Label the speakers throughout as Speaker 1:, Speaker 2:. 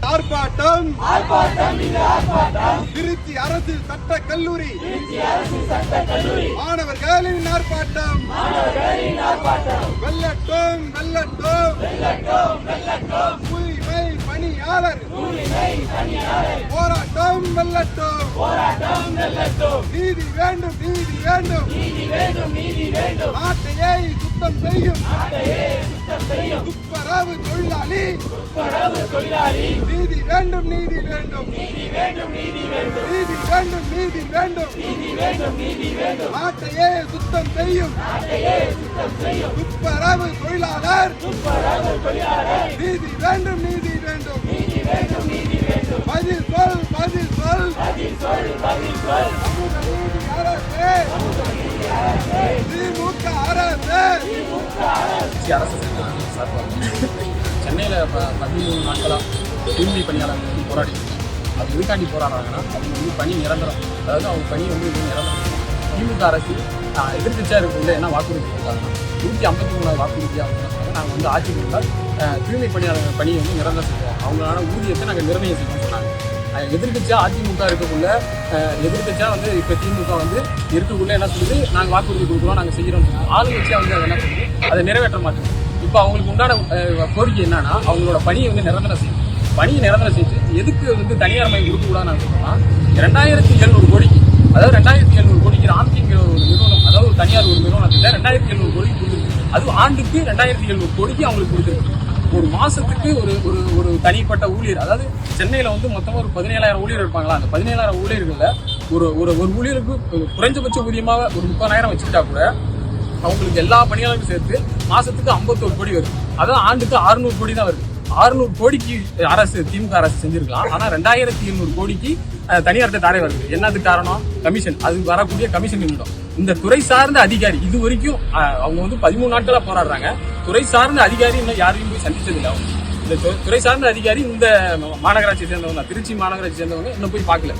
Speaker 1: ஆர்ப்பாட்டம். திருச்சி அரசு சட்ட கல்லூரி. மாணவர்களின் ஆர்ப்பாட்டம். வெல்லட்டும் வெல்லட்டும். தூய்மை பணியாளர். போராட்டம் வெல்லட்டும். நீதி வேண்டும் நீதி வேண்டும். நாட்டையே சுத்தம் செய்யும். துப்புரவு தொழிலாளி. நீதி வேண்டும் நீதி வேண்டும். நீதி வேண்டும் நீதி வேண்டும். நாட்டையே சுத்தம் செய்யும். துப்புரவு தொழிலாளர். நீதி வேண்டும் நீதி வேண்டும். பதில் சொல் பதில் சொல். சமூக நீதி அரசு. திமுக அரசு.
Speaker 2: திருச்சி அரசு. சார்பாக சென்னையில் இப்போ பதிமூணு நாட்களாக தூய்மை பணியாளர்கள் வந்து போராடி அது எதுக்காண்டி போராடுறாங்கன்னா அவங்க வந்து பணி நிரந்தரம். அதாவது அவங்க பணி வந்து நிரந்தரம். திமுக அரசு எதிர்கட்சியாக எதிர்க்கட்சியாக என்ன வாக்குறுதி கொடுத்தாங்கன்னா நூற்றி ஐம்பத்தி மூணாவது வாக்குறுதி அவங்க நாங்கள் வந்து ஆட்சி கொடுத்தால் தூய்மை பணியாளர்கள் பணியை வந்து நிரந்தரம் செய்வோம். அவங்களான ஊதியத்தை நாங்கள் நிர்ணயம் செய்வோம் சொன்னாங்க. எதிர்கட்சியாக அதிமுக இருக்கக்குள்ள எதிர்கட்சியாக வந்து இப்போ திமுக வந்து இருக்கக்குள்ள என்ன சொல்லுது? நாங்கள் வாக்குறுதி கொடுக்குறோம் நாங்கள் செய்கிறோம் ஆளுங்கட்சியாக வந்து அதை என்ன சொல்லுது? அதை நிறைவேற்ற மாட்டேங்குது. இப்போ அவங்களுக்கு உண்டான கோரிக்கை என்னன்னா அவங்களோட பணியை வந்து நிரந்தரம் செய்யும் பணியை நிரந்தரம் செஞ்சு எதுக்கு வந்து தனியார் மையம் கொடுக்கக்கூடாதுன்னு நான் சொல்றேன்னா ரெண்டாயிரத்தி எழுநூறு கோடிக்கு அதாவது ரெண்டாயிரத்தி எழுநூறு கோடிக்கு ராம்கிங்கிற ஒரு நிறுவனம் அதாவது தனியார் ஒரு நிறுவனத்தில் ரெண்டாயிரத்தி எழுநூறு கோடிக்கு கொடுத்துருக்கு அது ஆண்டுக்கு ரெண்டாயிரத்தி எழுநூறு கோடிக்கு அவங்களுக்கு கொடுத்துருக்கு. ஒரு மாதத்துக்கு ஒரு ஒரு ஒரு தனிப்பட்ட ஊழியர் அதாவது சென்னையில் வந்து மொத்தமாக ஒரு பதினேழாயிரம் ஊழியர் இருப்பாங்களா? அந்த பதினேழாயிரம் ஊழியர்களில் ஒரு ஒரு ஒரு ஊழியருக்கு ஒரு குறைஞ்சபட்ச ஊதியமாக ஒரு முப்பதாயிரம் வச்சுக்கிட்டா கூட அவங்களுக்கு எல்லா பணியாளர்களும் சேர்த்து மாசத்துக்கு 51 கோடி வருது அதான் ஆண்டுக்கு 600 கோடி தான் வருது. 600 கோடிக்கு அரசு திமுக அரசு செஞ்சிருக்கலாம். ஆனா ரெண்டாயிரத்தி எழுநூறு கோடிக்கு அஹ், தனியார்கிட்ட தாரே வருது. என்னது காரணம்? கமிஷன். அது வரக்கூடிய கமிஷன் நிமிடம் இந்த துறை சார்ந்த அதிகாரி இது வரைக்கும் அவங்க வந்து பதிமூணு நாட்களா போராடுறாங்க. துறை சார்ந்த அதிகாரி இன்னும் யாரையும் போய் சந்திச்சதில்லை அவங்க. இந்த துறை சார்ந்த அதிகாரி இந்த மாநகராட்சி சேர்ந்தவங்க திருச்சி மாநகராட்சி சேர்ந்தவங்க இன்னும் போய் பார்க்கல.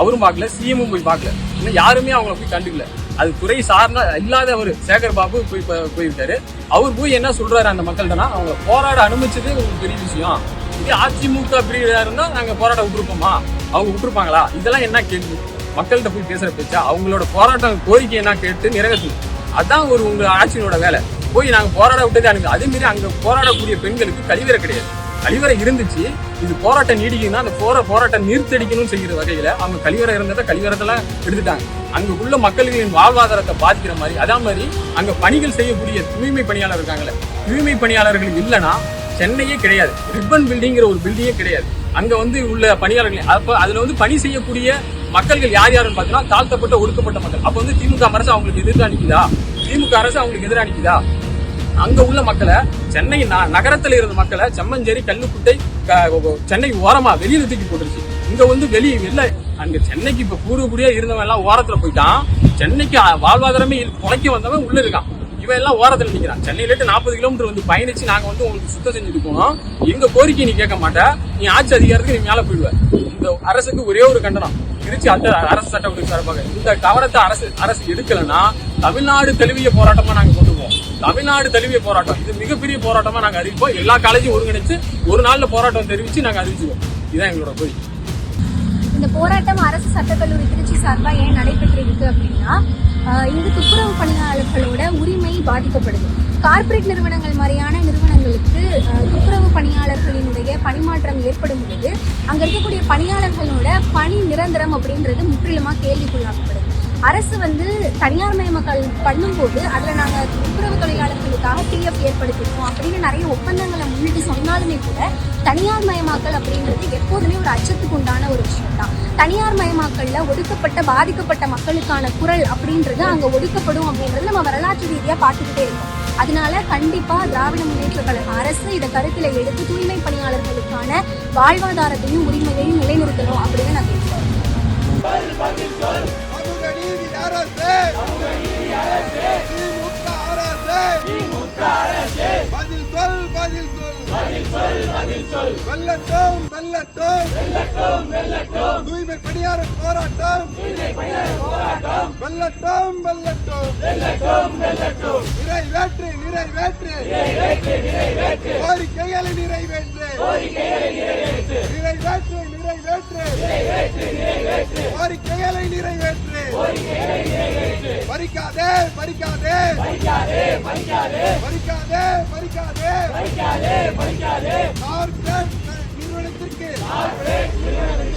Speaker 2: அவரும் பார்க்கல சிஎமும் போய் பார்க்கல. இன்னும் யாருமே அவங்கள போய் கண்டுக்கல. அது துறை சார்ந்த இல்லாத ஒரு சேகர் பாபு போய் போயிருக்காரு. அவர் போய் என்ன சொல்றாரு அந்த மக்கள்கிட்டனா அவங்க போராட அனுமதிச்சது ஒரு பெரிய விஷயம். இதே அதிமுக பிரிவியா இருந்தால் நாங்கள் போராட விட்டுருப்போமா? அவங்க விட்டுருப்பாங்களா? இதெல்லாம் என்ன கேள்வி? மக்கள்கிட்ட போய் பேசுகிற பேச்சா அவங்களோட போராட்டம் கோரிக்கை என்ன கேட்டு நிறைவேற்றணும் அதான் ஒரு உங்கள் ஆட்சியினோட வேலை. போய் நாங்கள் போராட விட்டதே அனுப்பி அதேமாரி அங்கே போராடக்கூடிய பெண்களுக்கு கழிவறை கிடையாது. கழிவறை இருந்துச்சு. இது போராட்டம் நீடிக்குதுன்னா அந்த போற போராட்டம் நிறுத்தடிக்கணும்னு செய்கிற வகையில அவங்க கழிவறை இருந்ததை கழிவறதெல்லாம் எடுத்துட்டாங்க. அங்க உள்ள மக்களின் வாழ்வாதாரத்தை பாதிக்கிற மாதிரி அதே மாதிரி அங்க பணிகள் செய்யக்கூடிய தூய்மை பணியாளர் இருக்காங்களே தூய்மை பணியாளர்கள் இல்லைன்னா சென்னையே கிடையாது. ரிப்பன் பில்டிங்கிற ஒரு பில்டிங்கே கிடையாது. அங்க வந்து உள்ள பணியாளர்கள் அப்போ அதுல வந்து பணி செய்யக்கூடிய மக்கள்கள் யார் யாருன்னு பார்த்தீங்கன்னா தாழ்த்தப்பட்ட ஒடுக்கப்பட்ட மக்கள். அப்போ வந்து திமுக அரசு அவங்களுக்கு எதிராக நிக்குதா? திமுக அரசு அவங்களுக்கு எதிராக நிக்குதா? அங்க உள்ள மக்களை சென்னை ந- நகரத்துல இருந்த மக்களை செம்மஞ்சேரி கல்லுக்குட்டை சென்னை ஓரமா வெளியில தூக்கி போட்டுருச்சு. இங்க வந்து வெளியே வெளில அங்க சென்னைக்கு இப்ப கூறுபடியா இருந்தவன் எல்லாம் ஓரத்துல போயிட்டான். சென்னைக்கு வாழ்வாதாரமே இரு- பொழைக்க வந்தவன் உள்ள இருக்கான். இவன் எல்லாம் ஓரத்தில் நிற்கிறான் சென்னையிலேருந்து நாற்பது கிலோமீட்டர் வந்து பயணிச்சு நாங்க வந்து உங்களுக்கு சுத்தம் செஞ்சுட்டு போனோம். எங்க கோரிக்கை நீ கேட்க மாட்ட. நீ ஆட்சி அதிகாரத்துக்கு நீ மேல போயிடுவ. இந்த அரசுக்கு ஒரே ஒரு கண்டனம். திருச்சி அந்த அரசு சட்டப்படி சார்பாக. இந்த கவனத்தை அரசு அரசு எடுக்கலைன்னா தமிழ்நாடு தெளிவிய போராட்டமா நாங்க கொண்டு போவோம். தமிழ்நாடு தழுவிய போராட்டம். இது மிகப்பெரிய போராட்டமா நாங்க அறிவிப்போம். எல்லா காலேஜும் ஒருங்கிணைச்சு ஒரு நாள்ல போராட்டம் தெரிவிச்சு நாங்க அறிவிச்சுவோம். இதுதான் எங்களோட கோரிக்கை.
Speaker 3: இந்த போராட்டம் அரசு சட்டக்கல்லூரி திருச்சி சார்பா ஏன் நடைபெற்றிருக்கு அப்படின்னா இங்கு துப்புரவு பணியாளர்களோட உரிமை பாதிக்கப்படுது. கார்ப்பரேட் நிறுவனங்கள் மாதிரியான நிறுவனங்களுக்கு துப்புரவு பணியாளர்களினுடைய பணிமாற்றம் ஏற்படும் பொழுது அங்க இருக்கக்கூடிய பணியாளர்களோட பணி நிரந்தரம் அப்படின்றது முற்றிலுமா கேள்விக்குள்ளாக்கப்படுது அரசு வந்து தனியார் மயமக்கள் பண்ணும்போது அதில் நாங்கள் துப்புரவு தொழிலாளர்களுக்காக டிஎஃப் ஏற்படுத்திருக்கோம். அப்படின்னு நிறைய ஒப்பந்தங்களை முன்னிட்டு சொன்னாலுமே கூட தனியார் மயமாக்கல் அப்படின்றது எப்போதுமே ஒரு அச்சத்துக்கு உண்டான ஒரு விஷயம் தான் தனியார் மயமாக்கல்ல ஒடுக்கப்பட்ட பாதிக்கப்பட்ட மக்களுக்கான குரல் அப்படின்றது அங்கே ஒடுக்கப்படும் அப்படின்றது நம்ம வரலாற்று ரீதியாக பார்த்துக்கிட்டே இருக்கோம். அதனால கண்டிப்பா திராவிட முன்னேற்ற கழக அரசு இதை கருத்தில் எடுத்து தூய்மை பணியாளர்களுக்கான வாழ்வாதாரத்தையும் உரிமையையும் நிலைநிறுத்தணும் அப்படின்னு நான் வெல்லட்டும்
Speaker 1: வெல்லட்டும். வெல்லட்டும் வெல்லட்டும் தூய்மை பணியாளர் போராட்டம். தூய்மை பணியாளர் போராட்டம் வெல்லட்டும் வெல்லட்டும். வெல்லட்டும் வெல்லட்டும் நிறைவேற்று நிறைவேற்று. நிறைவேற்று நிறைவேற்று கோரிக்கைகளை நிறைவேற்று. கோரிக்கைகளை நிறைவேற்று நிறைவேற்று. நிறைவேற்று நிறைவேற்று நிறைவேற்று கோரிக்கைகளை நிறைவேற்று. கோரிக்கைகளை நிறைவேற்று பறிக்காதே பறிக்காதே பறிக்காதே பறிக்காதே பறிக்காதே பறிக்காதே. பறிக்காதே பறிக்காதே. கார்ப்பரேட் நிறுவனத்திற்கு.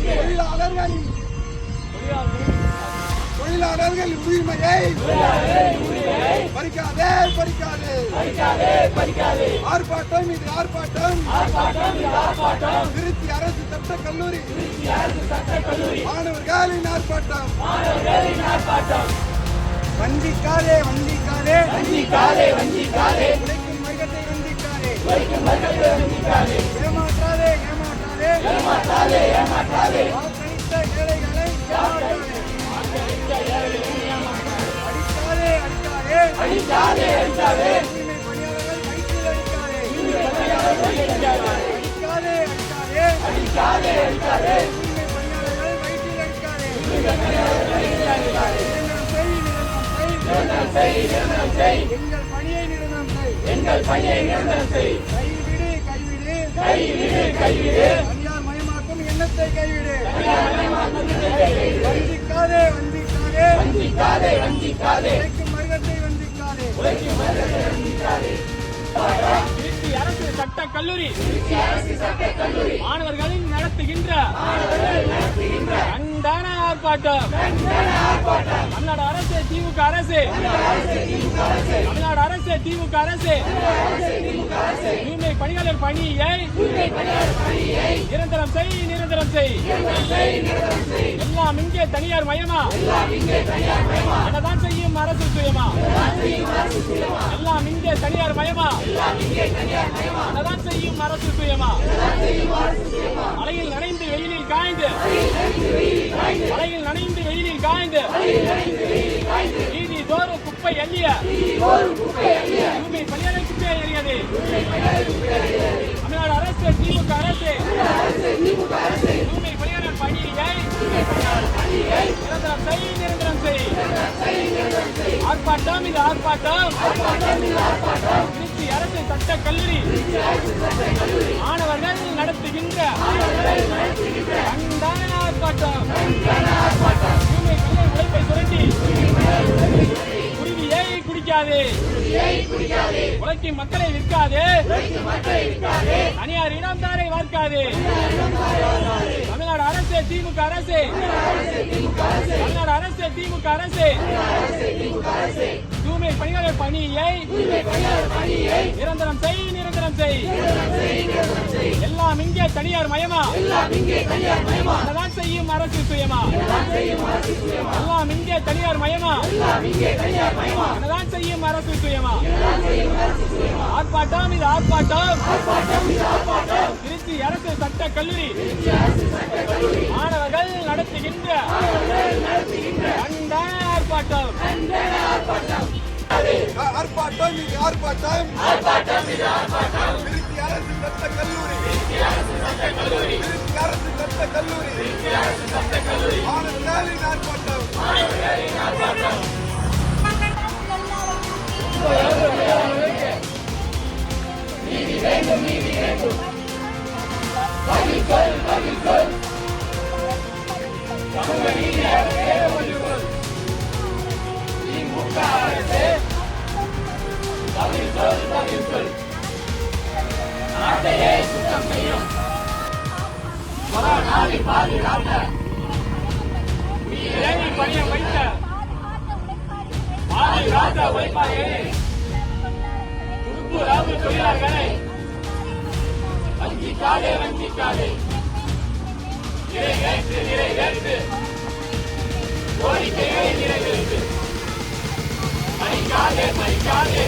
Speaker 1: தொழிலாளர்கள். தொழிலாளர்கள் உரிமையை பறிக்காதே பறிக்காதே. ஆர்ப்பாட்டம் இது ஆர்ப்பாட்டம். திருச்சி அரசு சட்ட கல்லூரி. மாணவர்களின் ஆர்ப்பாட்டம். வந்திக்காதே வந்திக்காதே வந்திக்காதே வந்திக்காதே ஏமாற்றாதே ஏமாற்றாதே ஏமாற்றாதே ஏமாற்றாதே வாக்களித்த ஏழைகளை ஏமாற்றாதே அடிக்காதே அடிக்காதே அடிக்காதே. அடிக்காதே எங்கள் எங்கள் பணியை நிரந்தரம் செய் கைவிடு. கைவிடு கைவிடு. கைவிடு. தனியார் மயமாக்கும் எண்ணத்தை கைவிடு. வந்திக்காதே வந்திக்காதே வந்திக்காதே வந்திக்காதே உழைக்கும் வர்க்கத்தை வந்திக்காதே
Speaker 4: திருச்சி அரசு சட்ட கல்லூரி மாணவர்களின் நடத்துகின்ற ஆர்ப்பாட்டம். தமிழ்நாடு அரசு திமுக அரசு. தமிழ்நாடு அரசு திமுக அரசு. தூய்மை பணியாளர் பணியை நிரந்தரம் செய் நிரந்தரம் செய். எல்லாம் இங்கே தனியார் மயமா? என்னதான் செய்யும் அரசு சுயமா? எல்லாம் இங்கே தனியார் மயமா? என்னதான் செய்யும் அரசு சுயமா? மலையில் நனைந்து வெயிலில் காய்ந்து மலையில் நனைந்து வெயிலில் காய்ந்து. நீதி தோறும் குப்பை எல்லிய தூய்மை பணியாளர் குப்பை எறியது தமிழ்நாடு அரசு திமுக அரசு. தூய்மை பணியாளர் பணியை நிரந்தரம் செய் நிரந்தரம் செய். ஆர்ப்பாட்டம் இது ஆர்ப்பாட்டம். திருச்சி அரசு சட்ட கல்லூரி மாணவர்கள் நடத்துகின்ற. கண்டன ஆர்ப்பாட்டம் தூய்மை பணியை உழைப்பை சுரண்டி குருவியை குடிக்காதே. உழைக்கும் மக்களை விற்காதே. தனியார் இடம் தாரை வார்க்காதே. தமிழ்நாடு அரசு திமுக அரசு. தமிழ்நாடு அரசு திமுக அரசு. தூய்மை பணியாளர் பணியை நிரந்தரம் செய் நிரந்தரம் செய். எல்லாம் இங்கே தனியார் மயமா? என்னதான் செய்யும் அரசு சுயமா? எல்லாம் இங்கே தனியார் மயமா? என்னதான் செய்யும் அரசு சுயமா? ஆர்ப்பாட்டம் இது ஆர்ப்பாட்டம். திருச்சி அரசு சட்ட கல்லூரி. மாணவர்கள் நடத்துகின்ற கண்டன ஆர்ப்பாட்டம்.
Speaker 1: ஆர்ப்பாட்டம் இது ஆர்ப்பாட்டம். திருச்சி அரசு சட்ட கல்லூரி. Yes,
Speaker 4: I can't believe it. மாற்ற உழைப்பாளிகளை துப்புரவு தொழிலாளர்களை வஞ்சிக்காதே வஞ்சிக்காதே நிறைவேற்று நிறைவேற்று கோரிக்கைகளை நிறைவேற்று மறிக்காதே மறிக்காதே